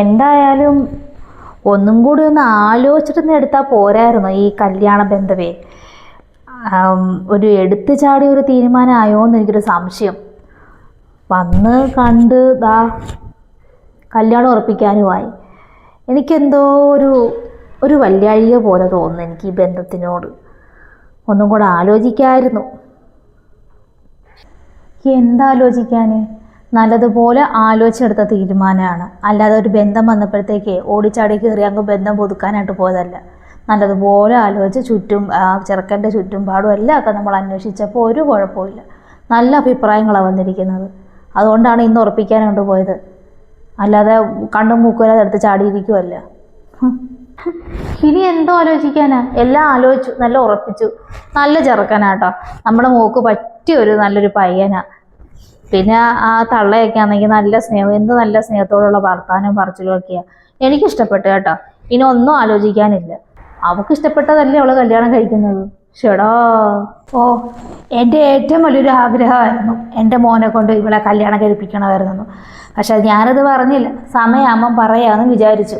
എന്തായാലും ഒന്നും കൂടി ഒന്ന് ആലോചിച്ചിട്ടൊന്ന് എടുത്താൽ പോരായിരുന്നു ഈ കല്യാണ ബന്ധവേ. ഒരു എടുത്തു ചാടിയ ഒരു തീരുമാനമായോ എന്ന് എനിക്കൊരു സംശയം. വന്ന് കണ്ട് ദാ കല്യാണം ഉറപ്പിക്കാനുമായി. എനിക്കെന്തോ ഒരു ഒരു വല്യാഴിക പോലെ തോന്നുന്നു എനിക്ക് ഈ ബന്ധത്തിനോട്. ഒന്നും കൂടെ ആലോചിക്കായിരുന്നു. എന്താലോചിക്കാൻ നല്ലതുപോലെ ആലോചിച്ചെടുത്ത തീരുമാനമാണ്. അല്ലാതെ ഒരു ബന്ധം വന്നപ്പോഴത്തേക്ക് ഓടിച്ചാടി കയറി അങ്ങ് ബന്ധം പുതുക്കാനായിട്ട് പോയതല്ല. നല്ലതുപോലെ ആലോചിച്ച് ചുറ്റും ചെറുക്കന്റെ ചുറ്റുംപാടും എല്ലാം ഒക്കെ നമ്മൾ അന്വേഷിച്ചപ്പോൾ ഒരു കുഴപ്പമില്ല നല്ല അഭിപ്രായങ്ങളാണ് വന്നിരിക്കുന്നത്. അതുകൊണ്ടാണ് ഇന്ന് ഉറപ്പിക്കാൻ കൊണ്ടുപോയത് അല്ലാതെ കണ്ണും മൂക്കുവരാതെ എടുത്ത് ചാടിയിരിക്കുമല്ല ഇനി എന്തോ ആലോചിക്കാനാ? എല്ലാം ആലോചിച്ചു നല്ല ഉറപ്പിച്ചു. നല്ല ചെറുക്കനാട്ടോ. നമ്മുടെ മൂക്ക് പറ്റിയ ഒരു നല്ലൊരു പയ്യനാ. പിന്നെ ആ തള്ളയൊക്കെ ആണെങ്കിൽ നല്ല സ്നേഹം എന്ത് നല്ല സ്നേഹത്തോടുള്ള വർത്താനം പറച്ചിലും ഒക്കെയാ. എനിക്കിഷ്ടപ്പെട്ടു കേട്ടോ. ഇനി ഒന്നും ആലോചിക്കാനില്ല. അവൾക്ക് ഇഷ്ടപ്പെട്ടതല്ലേ അവൾ കല്യാണം കഴിക്കുന്നത്? ഷെടാ ഓ എന്റെ ഏറ്റവും വലിയൊരു ആഗ്രഹമായിരുന്നു എന്റെ മോനെ കൊണ്ട് ഇവളെ കല്യാണം കഴിപ്പിക്കണമായിരുന്നു പക്ഷെ ഞാനത് പറഞ്ഞില്ല. സമയമാകുമ്പം പറയാമെന്ന് വിചാരിച്ചു.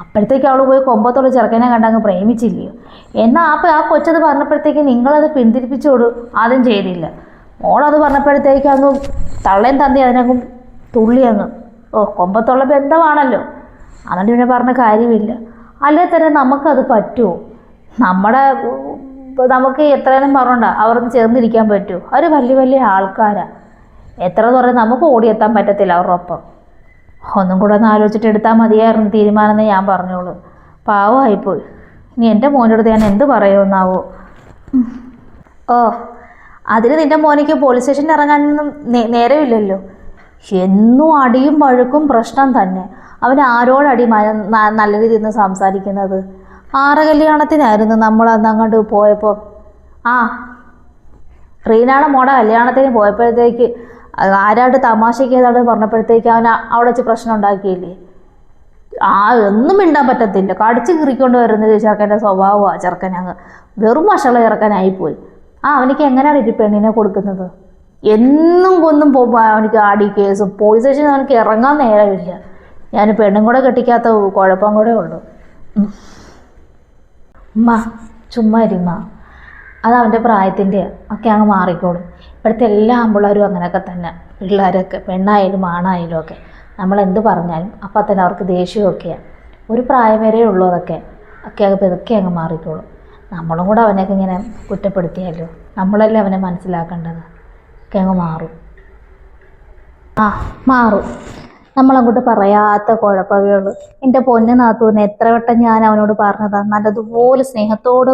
അപ്പോഴത്തേക്ക് അവൾ പോയി കൊമ്പത്തുള്ള ചെറുക്കനെ കണ്ടങ്ങ് പ്രേമിച്ചില്ലയോ? എന്നാൽ അപ്പം ആ കൊച്ചത് പറഞ്ഞപ്പോഴത്തേക്ക് നിങ്ങളത് പിന്തിരിപ്പിച്ചോടു ആദ്യം ചെയ്തില്ല. മോളത് പറഞ്ഞപ്പോഴത്തേക്ക് അങ്ങ് തള്ളയും തന്തി അതിനങ്ങ് തുള്ളി അങ്ങ്. ഓ കൊമ്പത്തുള്ള ബന്ധമാണല്ലോ. അതുകൊണ്ട് പിന്നെ പറഞ്ഞ കാര്യമില്ല. അല്ലേ തന്നെ നമുക്കത് പറ്റുമോ നമ്മുടെ നമുക്ക് എത്രയും പറഞ്ഞുണ്ട അവർക്ക് ചേർന്നിരിക്കാൻ പറ്റുമോ അവർ വലിയ വലിയ ആൾക്കാരാണ് എത്ര എന്ന് പറഞ്ഞാൽ നമുക്ക് ഓടിയെത്താൻ പറ്റത്തില്ല അവരുടെ ഒപ്പം ഒന്നും കൂടെ ഒന്ന് ആലോചിച്ചിട്ട് എടുത്താൽ മതിയായിരുന്നു തീരുമാനം എന്ന് ഞാൻ പറഞ്ഞോളൂ. പാവമായിപ്പോയി. ഇനി എന്റെ മോന്റെ അടുത്ത് ഞാൻ എന്ത് പറയുമെന്നാവോ. ഓ അതിന് നിന്റെ മോനിക്ക് പോലീസ് സ്റ്റേഷനിൽ ഇറങ്ങാനൊന്നും നേരമില്ലല്ലോ. എന്നും അടിയും വഴക്കും പ്രശ്നം തന്നെ. അവൻ ആരോടടി നല്ല രീതിയിൽ നിന്ന് സംസാരിക്കുന്നത്? ആറ കല്യാണത്തിനായിരുന്നു നമ്മൾ അന്ന് അങ്ങോട്ട് പോയപ്പോൾ ആ റീനാടെ മോടെ കല്യാണത്തിന് പോയപ്പോഴത്തേക്ക് ആരാട് തമാശയ്ക്ക് ഏതാണ്ട് പറഞ്ഞപ്പോഴത്തേക്ക് അവൻ അവിടെ വെച്ച് പ്രശ്നം ഉണ്ടാക്കിയില്ലേ? ആ ഒന്നും മിണ്ടാൻ പറ്റത്തില്ല. കടിച്ച് കീറിക്കൊണ്ട് വരുന്നത് ചെറുക്കന്റെ സ്വഭാവമാണ് ചെറുക്കൻ അങ്ങ്. വെറും വഷള ചെറുക്കനായിപ്പോയി. ആ അവനിക്ക് എങ്ങനെയാണ് ഒരു പെണ്ണിനെ കൊടുക്കുന്നത്? എന്നും കൊന്നും പോകുമ്പോൾ അവനിക്ക് ആടി കേസും. പോലീസ് സ്റ്റേഷനിൽ അവനക്ക് ഇറങ്ങാൻ നേരമില്ല. ഞാൻ പെണ്ണും കൂടെ കെട്ടിക്കാത്ത കുഴപ്പം കൂടെ ഉള്ളൂ. ഉമ്മ ചുമ്മാ ഇരുമ്മ. അത് അവന്റെ പ്രായത്തിന്റെ ഒക്കെ അങ്ങ് മാറിക്കോളും. ഇപ്പോഴത്തെ എല്ലാ ആമ്പിള്ളേരും അങ്ങനെയൊക്കെ തന്നെ. പിള്ളേരൊക്കെ പെണ്ണായാലും ആണായാലും ഒക്കെ. നമ്മൾ എന്ത് പറഞ്ഞാലും അപ്പം തന്നെ അവർക്ക് ദേഷ്യമൊക്കെയാണ് ഒരു പ്രായം വരെ ഉള്ളൂ അതൊക്കെ ഒക്കെ അങ്ങ് പെതുക്കെ അങ്ങ് മാറിക്കോളും. നമ്മളും കൂടെ അവനെയൊക്കെ ഇങ്ങനെ കുറ്റപ്പെടുത്തിയാലോ? നമ്മളല്ലേ അവനെ മനസ്സിലാക്കേണ്ടത്? ഒക്കെ അങ്ങ് മാറും. ആ മാറും. നമ്മളങ്ങോട്ട് പറയാത്ത കുഴപ്പമേയുള്ളൂ എന്റെ പൊന്നു നാത്തൂന്ന് എത്ര വട്ടം ഞാൻ അവനോട് പറഞ്ഞതാ? നല്ലതുപോലെ സ്നേഹത്തോട്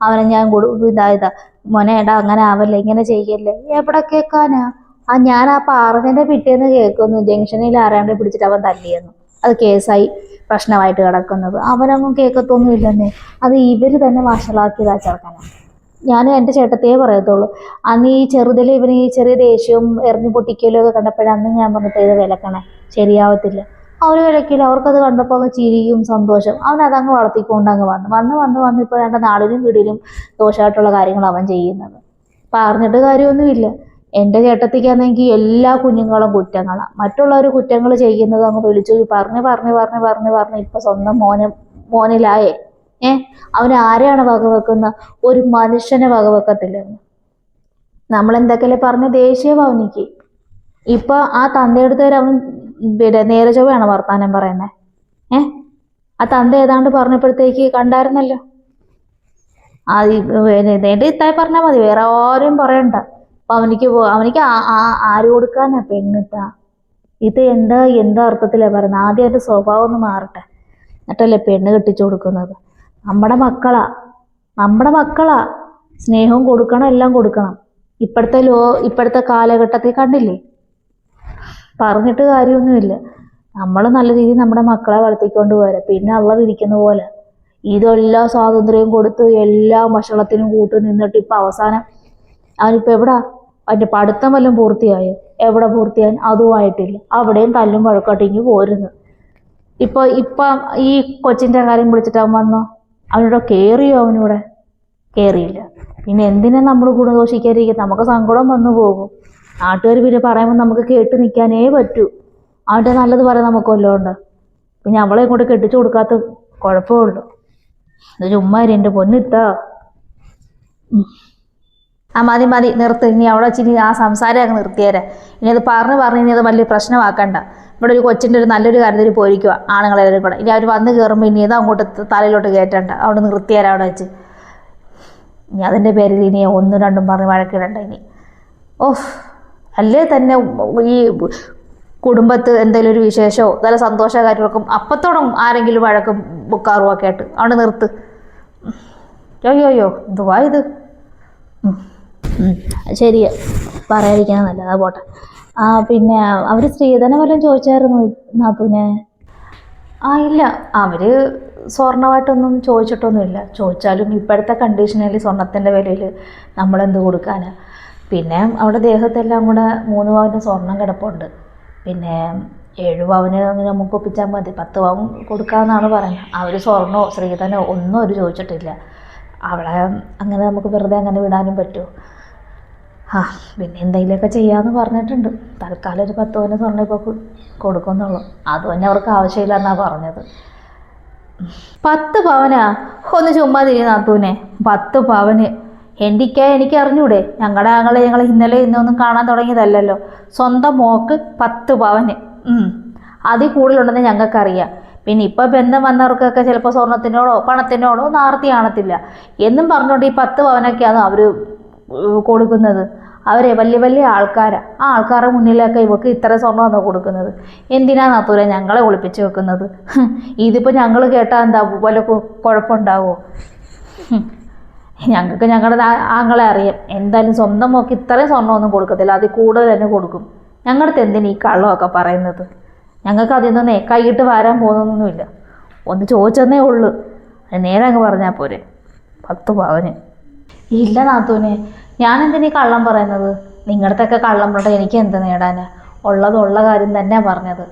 അവനെ ഞാൻ കൊടു ഇതായതാ. മോനേടാ അങ്ങനെ ആവല്ലേ ഇങ്ങനെ ചെയ്യല്ലേ? എവിടെ കേൾക്കാനാ ആ ഞാൻ ആ പറഞ്ഞതിന്റെ പിറ്റേന്ന് കേൾക്കുന്നു. ജംഗ്ഷനിൽ ആരാണ്ട് പിടിച്ചിട്ട് അവൻ തല്ലിയെന്നു. അത് കേസായി പ്രശ്നമായിട്ട് കിടക്കുന്നത്. അവനൊന്നും കേൾക്കത്തൊന്നുമില്ലെന്നേ. അത് ഇവർ തന്നെ വഷളാക്കിയതാ ചെറുക്കനാ. ഞാൻ എന്റെ ചേട്ടത്തിയേ പറയത്തുള്ളൂ. അന്ന് ഈ ചെറുതിൽ ഇവന് ഈ ചെറിയ ദേഷ്യവും എറിഞ്ഞു പൊട്ടിക്കലും ഒക്കെ കണ്ടപ്പോഴാണ് അന്ന് ഞാൻ പറഞ്ഞിട്ട് ഇത് വിലക്കണേ. ശരിയാവത്തില്ല. അവർ വിലക്കില്ല. അവർക്കത് കണ്ടപ്പോൾ അങ്ങ് ചിരിയും സന്തോഷം അവൻ അതങ്ങ് വളർത്തിക്കൊണ്ട് അങ്ങ് വന്നു. വന്ന് വന്ന് വന്ന് ഇപ്പോൾ വേണ്ട നാടിനും വീടിനും ദോഷമായിട്ടുള്ള കാര്യങ്ങൾ അവൻ ചെയ്യുന്നത്. പറഞ്ഞിട്ട് കാര്യമൊന്നുമില്ല. എന്റെ ചേട്ടത്തിക്കാണെങ്കിൽ എല്ലാ കുഞ്ഞുങ്ങളും കുറ്റങ്ങളാണ് മറ്റുള്ളവർ കുറ്റങ്ങൾ ചെയ്യുന്നത് അങ്ങ് വിളിച്ചു പറഞ്ഞ് പറഞ്ഞ് പറഞ്ഞ് പറഞ്ഞ് പറഞ്ഞ് ഇപ്പം സ്വന്തം മോനെ മോനിലായേ. ഏ? അവൻ ആരെയാണ് വകവെക്കുന്ന? ഒരു മനുഷ്യനെ വകവെക്കത്തില്ലെന്ന് നമ്മൾ എന്തൊക്കെയല്ലേ പറഞ്ഞ ദേഷ്യ ഭവനിക്ക് ഇപ്പൊ ആ തന്തയെടുത്ത് അവൻ പിന്നെ നേരെ ചൊവ്വയാണ് വർത്താനം പറയുന്നത് ഏ? ആ തന്ത ഏതാണ്ട് പറഞ്ഞപ്പോഴത്തേക്ക് കണ്ടായിരുന്നല്ലോ. ആ പിന്നെ നേരെ ഇത്തായി പറഞ്ഞാൽ മതി. വേറെ ആരും പറയണ്ട. അപ്പൊ അവനിക്ക് അവനിക്ക് ആര് കൊടുക്കാനാ പെണ്ണിട്ടാ? ഇത് എന്താ എന്താ അർത്ഥത്തിലാ പറയുന്നത് ആദ്യം അതിന്റെ സ്വഭാവം ഒന്ന് മാറട്ടെ. എന്നിട്ടല്ലേ പെണ്ണ് കെട്ടിച്ചു കൊടുക്കുന്നത്? നമ്മുടെ മക്കളാ. നമ്മുടെ മക്കളാ. സ്നേഹവും കൊടുക്കണം എല്ലാം കൊടുക്കണം. ഇപ്പോഴത്തെ ലോ ഇപ്പോഴത്തെ കാലഘട്ടത്തിൽ കണ്ടില്ലേ? പറഞ്ഞിട്ട് കാര്യമൊന്നുമില്ല. നമ്മൾ നല്ല രീതിയിൽ നമ്മുടെ മക്കളെ വളർത്തിക്കൊണ്ട് പോരാ. പിന്നെ അള്ള വിരിക്കുന്ന പോലെ. ഇതെല്ലാ സ്വാതന്ത്ര്യവും കൊടുത്ത് എല്ലാ ഭക്ഷണത്തിനും കൂട്ട് നിന്നിട്ട് ഇപ്പം അവസാനം അവനിപ്പോൾ എവിടാ? അവന്റെ പഠിത്തം വല്ലതും പൂർത്തിയായോ? എവിടെ പൂർത്തിയായി അതുമായിട്ടില്ല അവിടെയും തല്ലും വഴക്കട്ടിങ്ങി പോരുന്നു. ഇപ്പോൾ ഇപ്പം ഈ കൊച്ചിന്റെ കാര്യം വിളിച്ചിട്ട് അവൻ വന്നോ? അവനോട് കയറിയോ അവനൂടെ കയറിയില്ല പിന്നെ എന്തിനാ നമ്മൾ ഗുണദോഷിക്കാതിരിക്കുക നമുക്ക് സങ്കടം വന്നു പോകും. നാട്ടുകാർ പിന്നെ പറയുമ്പോൾ നമുക്ക് കേട്ട് നിൽക്കാനേ പറ്റൂ. അവന്റെ നല്ലത് പറയാൻ നമുക്ക് വല്ലതും ഉണ്ട്? പിന്നെ അവളെ ഇങ്ങോട്ട് കെട്ടിച്ചു കൊടുക്കാത്ത കുഴപ്പമുള്ളൂ ചുമ്മാരി എന്റെ പൊന്നിത്താ. ആ മതി മതി നിർത്ത്. ഇനി അവിടെ വെച്ചിനി ആ സംസാരം അങ്ങ് നിർത്തിയേരെ. ഇനി അത് പറഞ്ഞ് പറഞ്ഞ് ഇനി അത് വലിയ പ്രശ്നമാക്കണ്ട. ഇവിടെ ഒരു കൊച്ചിന്റെ ഒരു നല്ലൊരു കാര്യത്തിൽ പോയിരിക്കുക ആണുങ്ങളെല്ലാവരും കൂടെ. ഇനി അവർ വന്ന് കയറുമ്പോൾ ഇനി ഇത് അങ്ങോട്ട് തലയിലോട്ട് കയറ്റണ്ട. അവിടെ നിർത്തിയേരാ അവിടെ വെച്ച്. ഇനി അതിന്റെ പേരിൽ ഇനി ഒന്നും രണ്ടും പറഞ്ഞ് വഴക്കിടണ്ട ഇനി. ഓഹ് അല്ലേ തന്നെ ഈ കുടുംബത്ത് എന്തെങ്കിലും ഒരു വിശേഷമോ നല്ല സന്തോഷ കാര്യങ്ങൾക്കും അപ്പത്തോടും ആരെങ്കിലും വഴക്കും ബുക്കാറുമൊക്കെ ആയിട്ട്. അവിടെ നിർത്ത്. അയ്യോ അയ്യോ എന്തുവാ ഇത്? ശരിയാ പറയാതിരിക്കാൻ നല്ലതാ. പോട്ടെ. ആ പിന്നെ അവർ സ്ത്രീധനം വല്ലതും ചോദിച്ചായിരുന്നു നാത്തൂനെ? ആ ഇല്ല. അവർ സ്വർണമായിട്ടൊന്നും ചോദിച്ചിട്ടൊന്നുമില്ല. ചോദിച്ചാലും ഇപ്പോഴത്തെ കണ്ടീഷനിൽ സ്വർണത്തിന്റെ വിലയിൽ നമ്മളെന്ത് കൊടുക്കാനാ? പിന്നെ അവിടെ ദേഹത്തെല്ലാം കൂടെ മൂന്ന് പവന്റെ സ്വർണം കിടപ്പുണ്ട്. പിന്നെ ഏഴ് പവന് അങ്ങനെ നമുക്ക് ഒപ്പിച്ചാൽ മതി. പത്ത് പവൻ കൊടുക്കാമെന്നാണ് പറയുന്നത്. അവർ സ്വർണമോ സ്ത്രീധനോ ഒന്നും അവർ ചോദിച്ചിട്ടില്ല. അവളെ അങ്ങനെ നമുക്ക് വെറുതെ അങ്ങനെ വിടാനും പറ്റുമോ? ആ പിന്നെ എന്തെങ്കിലുമൊക്കെ ചെയ്യാമെന്ന് പറഞ്ഞിട്ടുണ്ട്. തൽക്കാലം ഒരു പത്ത് പവന് സ്വർണം ഇപ്പോൾ കൊടുക്കുന്നുള്ളൂ. അത് തന്നെ അവർക്ക് ആവശ്യമില്ല എന്നാ പറഞ്ഞത്. പത്ത് പവനാ? ഒന്ന് ചുമ്മാ തിരി നാത്തൂനെ. പത്ത് പവന്. എനിക്കാ എനിക്ക് അറിഞ്ഞൂടെ? ഞങ്ങളുടെ ഞങ്ങളെ ഞങ്ങൾ ഇന്നലെ ഇന്നൊന്നും കാണാൻ തുടങ്ങിയതല്ലല്ലോ. സ്വന്തം മോക്ക് പത്ത് പവന്. അതിൽ കൂടുതലുണ്ടെന്ന് ഞങ്ങൾക്കറിയാം. പിന്നെ ഇപ്പോൾ ബന്ധം വന്നവർക്കൊക്കെ ചിലപ്പോൾ സ്വർണത്തിനോടോ പണത്തിനോടോ ഒന്നും ആർത്തി കാണത്തില്ല. എന്നും പറഞ്ഞുകൊണ്ട് ഈ പത്ത് പവനൊക്കെയാണ് അവർ കൊടുക്കുന്നത്. അവരെ വലിയ വലിയ ആൾക്കാരാണ് ആ ആൾക്കാരുടെ മുന്നിലൊക്കെ ഇവക്ക് ഇത്ര സ്വർണമാണ് കൊടുക്കുന്നത്? എന്തിനാണ് നാത്തൂരെ ഞങ്ങളെ ഒളിപ്പിച്ച് വെക്കുന്നത്? ഇതിപ്പോൾ ഞങ്ങൾ കേട്ടാൽ എന്താ വല്ല കുഴപ്പമുണ്ടാവോ? ഞങ്ങൾക്ക് ഞങ്ങളുടെ ആങ്ങളെ അറിയാം. എന്തായാലും സ്വന്തം മോക്ക് ഇത്രയും സ്വർണമൊന്നും കൊടുക്കത്തില്ല. അതിൽ കൂടുതൽ തന്നെ കൊടുക്കും. ഞങ്ങളുടെ എന്തിനാ ഈ കള്ളമൊക്കെ പറയുന്നത്? ഞങ്ങൾക്ക് അതിൽ നിന്നേ കൈയിട്ട് വരാൻ പോകുന്നൊന്നുമില്ല. ഒന്ന് ചോദിച്ചെന്നേ ഉള്ളൂ. നേരെ അങ്ങ് പറഞ്ഞാൽ പോരെ. പത്ത് പവന്. ഇല്ല നാത്തൂനെ. ഞാൻ എന്തിനീ കള്ളം പറയുന്നത്? നിങ്ങളുടെയൊക്കെ കള്ളം പറഞ്ഞിട്ട് എനിക്ക് എന്ത് നേടാനാ? ഉള്ളത് ഉള്ള കാര്യം തന്നെ പറഞ്ഞത്.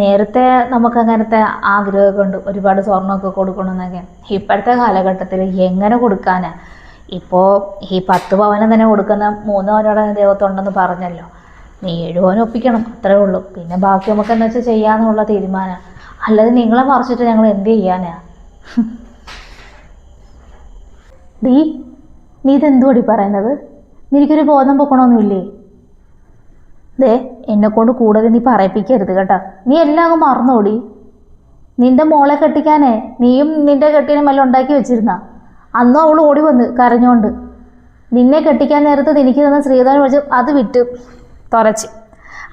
നേരത്തെ നമുക്ക് അങ്ങനത്തെ ആഗ്രഹമൊക്കെ ഉണ്ട്. ഒരുപാട് സ്വർണമൊക്കെ കൊടുക്കണമെന്നൊക്കെ. ഇപ്പോഴത്തെ കാലഘട്ടത്തിൽ എങ്ങനെ കൊടുക്കാനാ? ഇപ്പോൾ ഈ പത്ത് പവനം തന്നെ കൊടുക്കുന്ന മൂന്ന് പവനോടെ ദൈവത്തുണ്ടെന്ന് പറഞ്ഞല്ലോ. നീ ഏഴ് പവൻ ഒപ്പിക്കണം. അത്രേ ഉള്ളൂ. പിന്നെ ബാക്കി നമുക്ക് എന്താ വെച്ചാൽ ചെയ്യാമെന്നുള്ള തീരുമാനം. അല്ലാതെ നിങ്ങളെ മറിച്ചിട്ട് ഞങ്ങൾ എന്ത് ചെയ്യാനാ ഡീ നീ ഇതെന്തുപടി പറയുന്നത്? നിനക്കൊരു ബോധം പൊക്കണമൊന്നുമില്ലേ? ദേ എന്നെക്കൊണ്ട് കൂടുതൽ നീ പറയിപ്പിക്കരുത് കേട്ടോ. നീ എല്ലാം മറന്നോടി. നിന്റെ മോളെ കെട്ടിക്കാനേ നീയും നിന്റെ കെട്ടിനും എല്ലാം ഉണ്ടാക്കി വെച്ചിരുന്ന. അന്നും അവൾ ഓടി വന്ന് കരഞ്ഞോണ്ട്. നിന്നെ കെട്ടിക്കാൻ നേരത്ത് എനിക്ക് തന്ന ശ്രീധരൻ വെച്ച് അത് വിറ്റ്. തുറച്ച്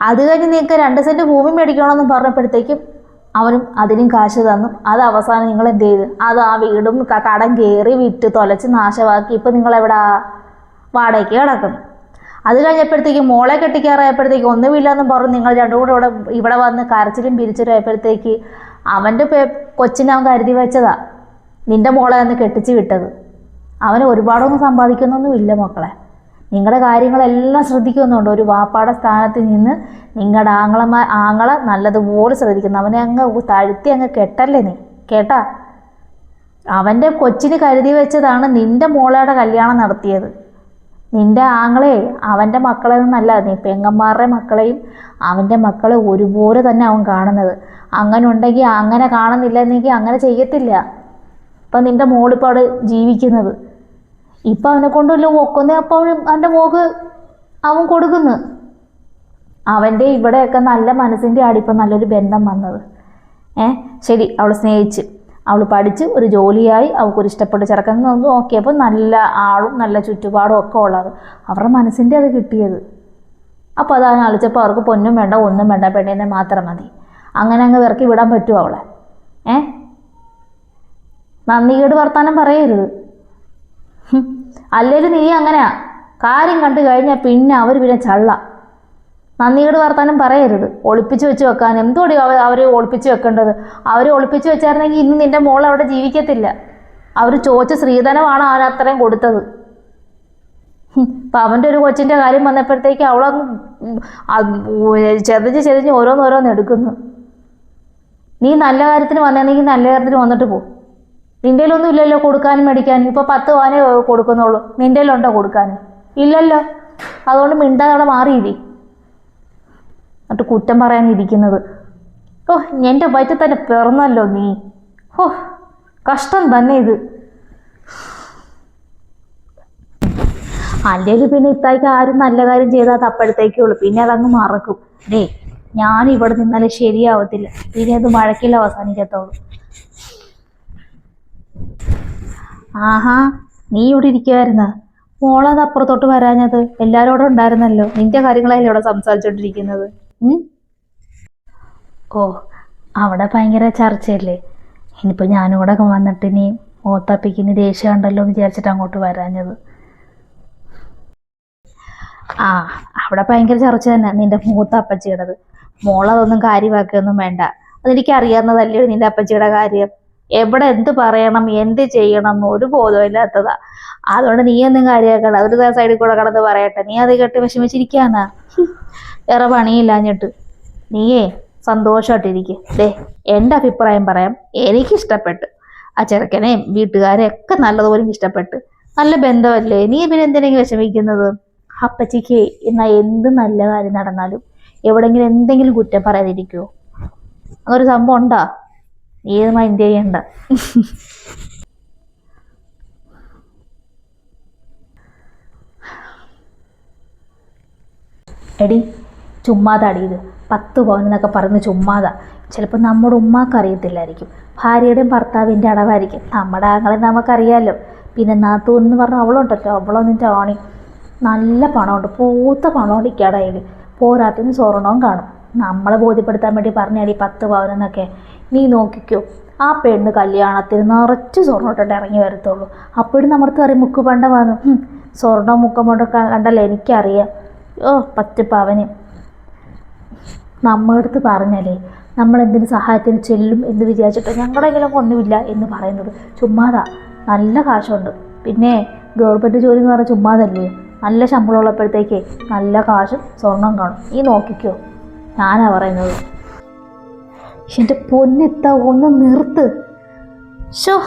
അത് കഴിഞ്ഞ് നിനക്ക് രണ്ട് സെന്റ് ഭൂമി മേടിക്കണമെന്ന് പറഞ്ഞപ്പോഴത്തേക്കും അവനും അതിനും കാശ് തന്നു. അത് അവസാനം നിങ്ങൾ എന്ത് ചെയ്ത്? അത് ആ വീടും കടം കയറി വിറ്റ് തൊലച്ച് നാശമാക്കി ഇപ്പം നിങ്ങളെവിടാ വാടകയ്ക്ക് കിടക്കുന്നു. അത് കഴിഞ്ഞപ്പോഴത്തേക്ക് മോളെ കെട്ടിക്കാറായപ്പോഴത്തേക്ക് ഒന്നുമില്ലെന്നും പറഞ്ഞു നിങ്ങൾ രണ്ടും കൂടെ ഇവിടെ ഇവിടെ വന്ന് കരച്ചിലും പിരിച്ചിലും ആയപ്പോഴത്തേക്ക് അവന്റെ പേ കൊച്ചിനെ അവൻ കരുതി വെച്ചതാ. നിന്റെ മോളെ ഒന്ന് കെട്ടിച്ച് വിട്ടത്. അവന് ഒരുപാടൊന്നും സമ്പാദിക്കുന്നൊന്നുമില്ല മക്കളെ. നിങ്ങളുടെ കാര്യങ്ങളെല്ലാം ശ്രദ്ധിക്കുന്നുണ്ട്. ഒരു വാപ്പാടെ സ്ഥാനത്ത് നിന്ന് നിങ്ങളുടെ ആങ്ങളമാ ആങ്ങളെ നല്ലതുപോലെ ശ്രദ്ധിക്കുന്നു. അവനെ അങ്ങ് താഴ്ത്തി അങ്ങ് കെട്ടല്ലേ നീ? കേട്ടാ? അവന്റെ കൊച്ചിന് കരുതി വെച്ചതാണ് നിന്റെ മോളയുടെ കല്യാണം നടത്തിയത്. നിന്റെ ആങ്ങളെ അവന്റെ മക്കളെ നിന്നല്ല നീ പെങ്ങന്മാരുടെ മക്കളെയും അവന്റെ മക്കളെ ഒരുപോലെ തന്നെ അവൻ കാണുന്നത്. അങ്ങനെ ഉണ്ടെങ്കിൽ അങ്ങനെ കാണുന്നില്ലെന്നെങ്കിൽ അങ്ങനെ ചെയ്യത്തില്ല. ഇപ്പം നിന്റെ മോളിപ്പോൾ അവിടെ ജീവിക്കുന്നത്. ഇപ്പം അവനെ കൊണ്ടല്ലോ ഒക്കുന്നേ അപ്പം അവന് അവന്റെ മോക്ക് അവൻ കൊടുക്കുന്നു. അവന്റെ ഇവിടെയൊക്കെ നല്ല മനസ്സിന്റെ ആടിപ്പം നല്ലൊരു ബന്ധം വന്നത്. ഏ ശരി അവൾ സ്നേഹിച്ച്. അവൾ പഠിച്ച് ഒരു ജോലിയായി അവൾക്കൊരു ഇഷ്ടപ്പെട്ട ചെറുക്കൻ നോക്കിയപ്പോൾ നല്ല ആളും നല്ല ചുറ്റുപാടും ഒക്കെ ഉള്ളത്. അവരുടെ മനസ്സിന്റെ അത് കിട്ടിയത്. അപ്പോൾ അത് ആലോചിച്ചപ്പോൾ അവർക്ക് പൊന്നും വേണ്ട ഒന്നും വേണ്ട പെണ്ണിനെ മാത്രം മതി. അങ്ങനെ അങ്ങ് വിറക്കി വിടാൻ പറ്റുമോ അവളെ. ഏ? നന്ദികേട് വർത്താനം പറയരുത്. ഹും. അല്ലേലും നീ അങ്ങനെയാ. കാര്യം കണ്ടു കഴിഞ്ഞാൽ പിന്നെ അവർ പിന്നെ ചള്ള. നന്ദികേട് വർത്താനം പറയരുത്. ഒളിപ്പിച്ചു വെച്ച് വെക്കാൻ. എന്തുകൊണ്ട് അവർ അവർ ഒളിപ്പിച്ച് വെക്കേണ്ടത്? അവർ ഒളിപ്പിച്ച് വെച്ചായിരുന്നെങ്കിൽ ഇന്ന് നിന്റെ മോൾ അവിടെ ജീവിക്കത്തില്ല. അവർ ചോദിച്ച സ്ത്രീധനമാണ് അവൻ അത്രയും കൊടുത്തത്. അപ്പം അവന്റെ ഒരു കൊച്ചിന്റെ കാര്യം വന്നപ്പോഴത്തേക്ക് അവളങ്ങ് ചെതിഞ്ഞ് ചെതിഞ്ഞ് ഓരോന്നോരോന്ന് എടുക്കുന്നു. നീ നല്ല കാര്യത്തിന് വന്നെങ്കിൽ നല്ല കാര്യത്തിന് വന്നിട്ട് പോ. നിന്റെ ഒന്നും ഇല്ലല്ലോ കൊടുക്കാനും മേടിക്കാനും. ഇപ്പോൾ പത്ത് വാനെ കൊടുക്കുന്നുള്ളൂ. നിന്റെ ഉണ്ടോ കൊടുക്കാൻ ഇല്ലല്ലോ. അതുകൊണ്ട് മിണ്ടാതെ അവിടെ മാറിയില്ലേ എന്നിട്ട് കുറ്റം പറയാനിരിക്കുന്നത് ഓഹ് ഓ എന്റെ വയറ്റിൽ തന്നെ പിറന്നല്ലോ നീ. ഓ കഷ്ടം തന്നെ ഇത്. അല്ലെങ്കിൽ പിന്നെ ഇത്തായിക്ക് ആരും നല്ല കാര്യം ചെയ്താൽ അത് ഉള്ളൂ പിന്നെ അതങ്ങ് മറക്കും. ഡേ ഞാൻ ഇവിടെ നിന്നാലേ ശരിയാവത്തില്ല. പിന്നെ അത് മഴക്കില്ല അവസാനിക്കത്തുള്ളൂ. ആഹാ നീ ഇവിടെ ഇരിക്കുമായിരുന്ന മോളത് അപ്പുറത്തോട്ട് വരാഞ്ഞത് എല്ലാവരോടും ഉണ്ടായിരുന്നല്ലോ. നിന്റെ കാര്യങ്ങളല്ലേ ഇവിടെ സംസാരിച്ചോണ്ടിരിക്കുന്നത്. ഓ അവിടെ ഭയങ്കര ചർച്ചയല്ലേ? ഇനിയിപ്പോൾ ഞാനും കൂടെ വന്നിട്ട് ഇനി മൂത്തപ്പിക്കിന് ദേഷ്യം ഉണ്ടല്ലോ എന്ന് വിചാരിച്ചിട്ട് അങ്ങോട്ട് വരാഞ്ഞത്. ആ അവിടെ ഭയങ്കര ചർച്ച തന്നെ. നിന്റെ മൂത്ത അപ്പച്ചിയുടേത്. മോളതൊന്നും കാര്യമാക്കിയൊന്നും വേണ്ട. അതെനിക്ക് അറിയാവുന്നതല്ലേ നിന്റെ അപ്പച്ചിയുടെ കാര്യം? എവിടെ എന്ത് പറയണം എന്ത് ചെയ്യണം എന്ന് ഒരു ബോധമില്ലാത്തതാ അതുകൊണ്ട് നീ ഒന്നും കാര്യമാക്കണ്ട. അതൊരു സൈഡിൽ കൂടെ കടന്ന് പറയട്ടെ. നീ അത് കേട്ട് വിഷമിച്ചിരിക്കാനാ വേറെ പണിയില്ലാഞ്ഞിട്ട്. നീയേ സന്തോഷമായിട്ടിരിക്കേ ദേ എന്റെ അഭിപ്രായം പറയാം. എനിക്കിഷ്ടപ്പെട്ടു. ആ ചെറുക്കനെയും വീട്ടുകാരെയും ഒക്കെ നല്ലതുപോലെ ഇഷ്ടപ്പെട്ട് നല്ല ബന്ധമല്ലേ? നീ പിന്നെ എന്തിനെങ്കിലും വിഷമിക്കുന്നത്? അപ്പച്ചിക്ക് എന്നാൽ എന്ത് നല്ല കാര്യം നടന്നാലും എവിടെങ്കിലും എന്തെങ്കിലും കുറ്റം പറയാതിരിക്കുമോ അങ്ങനൊരു സംഭവം ഉണ്ടാ? ഇത് മൈൻഡ് ചെയ്യണ്ട. എടി ചുമ്മാതാടി ഇത്. പത്ത് പവൻ പറഞ്ഞ് ചുമ്മാതാ. ചിലപ്പോൾ നമ്മുടെ ഉമ്മാക്ക് അറിയത്തില്ലായിരിക്കും. ഭാര്യയുടെയും ഭർത്താവിന്റെ അടവായിരിക്കും. നമ്മുടെ ആങ്ങളെ നമുക്കറിയാമല്ലോ പിന്നെ നാത്തൂൻ എന്ന് പറഞ്ഞാൽ അവളുണ്ടല്ലോ. അവളൊന്നും ടോണി നല്ല പണമുണ്ട്. പൂത്ത പണമുണ്ട് ഇക്കാടായി പോരാത്തിന് സ്വർണവും കാണും. നമ്മളെ ബോധ്യപ്പെടുത്താൻ വേണ്ടി പറഞ്ഞാടി പത്ത് പവനെന്നൊക്കെ നീ നോക്കിക്കോ ആ പെണ്ണ് കല്യാണത്തിന് നിറച്ച് സ്വർണം ഇട്ടിട്ട് ഇറങ്ങി വരത്തുള്ളൂ. അപ്പോഴും നമ്മുടെ പറയും മുക്ക് പണ്ട വന്നു സ്വർണം മുക്കം മുക്കമുണ്ട് കണ്ടല്ലോ എനിക്കറിയാം. ഓ പത്ത് പവന്. നമ്മളടുത്ത് പറഞ്ഞാലേ നമ്മൾ എന്തിനു സഹായത്തിന് ചെല്ലും എന്ന് വിചാരിച്ചിട്ട് ഞങ്ങളെങ്കിലും ഒന്നുമില്ല എന്ന് പറയുന്നത്. ചുമ്മാതാ നല്ല കാശുണ്ട്. പിന്നെ ഗവൺമെന്റ് ജോലി എന്ന് പറഞ്ഞാൽ ചുമ്മാതല്ലേ? നല്ല ശമ്പളം ഉള്ളപ്പോഴത്തേക്ക് നല്ല കാശും സ്വർണം കാണും. ഈ നോക്കിക്കോ. ഞാനാ പറയുന്നത്. എന്റെ പൊന്നെത്ത ഒന്ന് നിർത്ത്. ഷോ